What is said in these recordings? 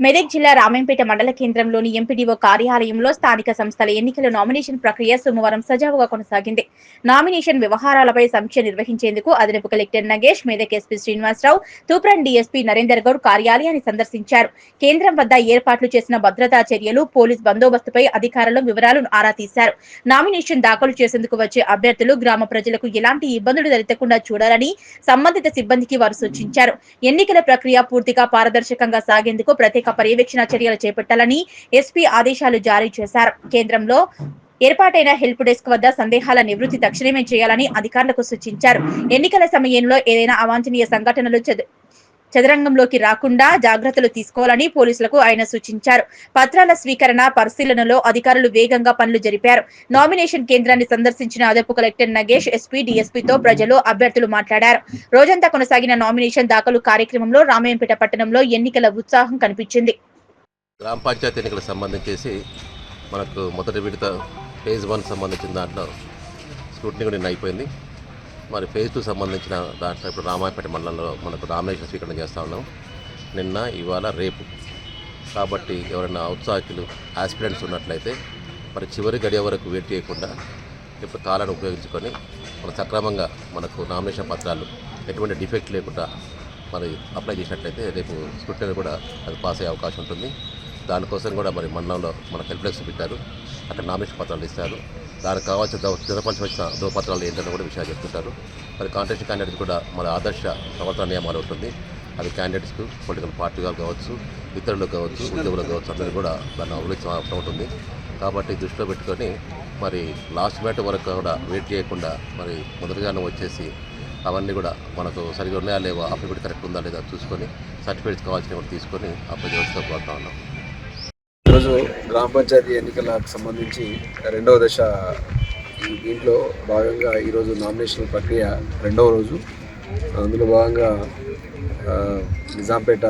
మెదక్ జిల్లా రామంపేట మండల కేంద్రంలోని ఎంపీడీఓ కార్యాలయంలో స్థానిక సంస్థల ఎన్నికల నామినేషన్ ప్రక్రియ సోమవారం సజావుగా కొనసాగింది. నామినేషన్ వ్యవహారాలపై సమీక్ష నిర్వహించేందుకు అదనపు collector Nagesh Medak SP Srinivasa Rao Toopran DSP Narender Goud కార్యాలయాన్ని సందర్శించారు. కేంద్రం వద్ద ఏర్పాట్లు చేసిన భద్రతా చర్యలు పోలీస్ బందోబస్తుపై అధికారులు వివరాలను ఆరా తీశారు. నామినేషన్ దాఖలు చేసేందుకు వచ్చే అభ్యర్థులు గ్రామ ప్రజలకు ఎలాంటి ఇబ్బందులు తలెత్తకుండా చూడాలని సంబంధిత సిబ్బందికి వారు సూచించారు. ఎన్నికల ప్రక్రియ పూర్తిగా పారదర్శకంగా సాగేందుకు ప్రత్యేక పర్యవేక్షణ చర్యలు చేపట్టాలని ఎస్పీ ఆదేశాలు జారీ చేశారు. కేంద్రంలో ఏర్పాటైన హెల్ప్ డెస్క్ వద్ద సందేహాల నివృత్తి తక్షణమే చేయాలని అధికారులకు సూచించారు. ఎన్నికల సమయంలో ఏదైనా అవాంఛనీయ సంఘటనలు చదరంగంలోకి రాకుండా జాగ్రత్తలు తీసుకోవాలని పోలీసులకు ఆయన సూచించారు. పత్రాల స్వీకరణ పరిశీలనలో అధికారులు వేగంగా పనులు జరిపారు. నామినేషన్ కేంద్రాన్ని సందర్శించిన అదపు కలెక్టర్ నగేష్ ఎస్పీ డిఎస్పీతో ప్రజలు అభ్యర్థులు మాట్లాడారు. రోజంతా కొనసాగిన నామినేషన్ దాఖలు కార్యక్రమంలో రామాయంపేట పట్టణంలో ఎన్నికల ఉత్సాహం కనిపించింది. గ్రామ పంచాయతీ ఎన్నికలకు సంబంధించేసి మనకు మొదటి విడత ఫేజ్ వన్ సంబంధించిన దాంట్లో స్క్రూటినీ కూడా నిన్న అయిపోయింది. మరి ఫేజ్ టూ సంబంధించిన దాంట్లో ఇప్పుడు రామాయపేట మండలంలో మనకు నామినేషన్ స్వీకరణ చేస్తూ ఉన్నాం. నిన్న ఇవాళ రేపు. కాబట్టి ఎవరైనా ఔత్సాహికులు ఆస్పిరెంట్స్ ఉన్నట్లయితే మరి చివరి గడియ వరకు వెయిట్ చేయకుండా ఇప్పుడు కాలాన్ని ఉపయోగించుకొని మన సక్రమంగా మనకు నామినేషన్ పత్రాలు ఎటువంటి డిఫెక్ట్ లేకుండా మరి అప్లై చేసినట్లయితే రేపు స్క్రూటినీ కూడా అది పాస్ అయ్యే అవకాశం ఉంటుంది. దానికోసం కూడా మరి మండలంలో మన హెల్ప్ డెస్క్ పెట్టారు. అక్కడ నామినేషన్ పత్రాలు ఇస్తారు. దానికి కావాల్సిన ద- వచ్చిన ధృవపత్రాలు ఏంటంటే కూడా విషయాలు చెప్తుంటారు. మరి కాంటెస్ట్ క్యాండిడేట్ కూడా మన ఆదర్శ ప్రవర్తన నియమాలు ఉంటుంది. అది క్యాండిడేట్స్కు పొలిటికల్ పార్టీగా కావచ్చు ఇతరులకు కావచ్చు ఉద్యోగులకు కావచ్చు అందరూ కూడా దాన్ని అవలంబించిన అవసరం ఉంటుంది. కాబట్టి దృష్టిలో పెట్టుకొని మరి లాస్ట్ మ్యాట్ వరకు కూడా వెయిట్ చేయకుండా మరి మొదటిగానే వచ్చేసి అవన్నీ కూడా మనకు సరిగా ఉన్నాయా లేవా అఫిడవిట్ కరెక్ట్ ఉందా లేదా చూసుకొని సర్టిఫికేట్స్ కావాల్సినవి కూడా తీసుకొని అప్లై చేస్తూ పోతా ఉన్నాం. ఈరోజు గ్రామ పంచాయతీ ఎన్నికలకు సంబంధించి రెండవ దశ ఈ దీంట్లో భాగంగా ఈరోజు నామినేషన్ ప్రక్రియ రెండవ రోజు. అందులో భాగంగా నిజాంపేట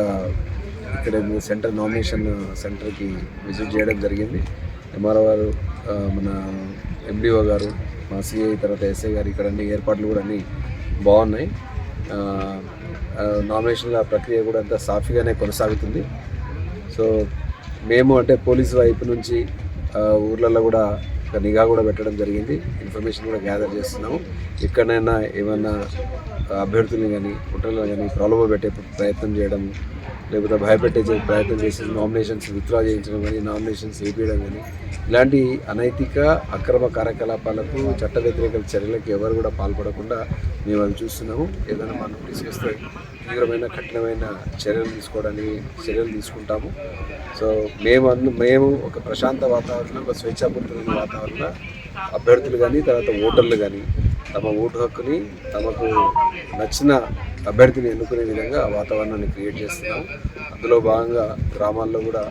ఇక్కడ సెంటర్ నామినేషన్ సెంటర్కి విజిట్ చేయడం జరిగింది. ఎంఆర్ఓ గారు మన ఎండిఓ గారు మా సిఐ తర్వాత ఎస్ఐ గారు ఇక్కడ అన్ని ఏర్పాట్లు కూడా అన్నీ బాగున్నాయి. నామినేషన్ల ప్రక్రియ కూడా అంతా సాఫీగానే కొనసాగుతుంది. సో మేము అంటే పోలీసు వైపు నుంచి ఊర్లలో కూడా ఒక నిఘా కూడా పెట్టడం జరిగింది. ఇన్ఫర్మేషన్ కూడా గ్యాదర్ చేస్తున్నాము. ఎక్కడైనా ఏమైనా అభ్యర్థులు కానీ కుట్రలను కానీ ప్రలోభ పెట్టే ప్రయత్నం చేయడం లేకపోతే భయపెట్టే ప్రయత్నం చేసి నామినేషన్స్ విత్డ్రా చేయించడం కానీ నామినేషన్స్ వేపించడం కానీ ఇలాంటి అనైతిక అక్రమ కార్యకలాపాలకు చట్ట వ్యతిరేక చర్యలకు ఎవరు కూడా పాల్పడకుండా మేము అవి చూస్తున్నాము. ఏదైనా మా నోటీస్ వస్తే తీవ్రమైన కఠినమైన చర్యలు తీసుకోవడానికి చర్యలు తీసుకుంటాము. సో మేము అందు మేము ఒక ప్రశాంత వాతావరణం ఒక స్వేచ్ఛాపూరితమైన వాతావరణం అభ్యర్థులు కానీ తర్వాత ఓటర్లు కానీ తమ ఓటు హక్కుని తమకు నచ్చిన అభ్యర్థిని ఎన్నుకునే విధంగా వాతావరణాన్ని క్రియేట్ చేస్తున్నాం. అందులో భాగంగా గ్రామాల్లో కూడా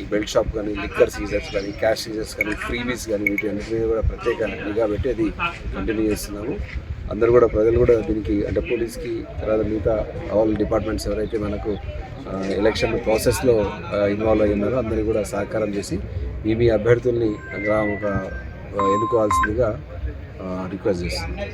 ఈ బెల్ట్ షాప్ కానీ లిక్కర్ సీజర్స్ కానీ క్యాష్ సీజర్స్ కానీ ఫ్రీబీస్ కానీ వీటి అన్నిటి మీద కూడా ప్రత్యేక నిఘా పెట్టి అది కంటిన్యూ చేస్తున్నాము. అందరూ కూడా ప్రజలు కూడా దీనికి అంటే పోలీస్కి తర్వాత మిగతా ఆల్ డిపార్ట్మెంట్స్ ఎవరైతే మనకు ఎలక్షన్ ప్రాసెస్లో ఇన్వాల్వ్ అయ్యి ఉన్నారో అందరికీ కూడా సహకారం చేసి మీ మీ అభ్యర్థుల్ని గ్రామ ఒక, ఎన్నుకోవాల్సిందిగా రిక్వెస్ట్ చేస్తుంది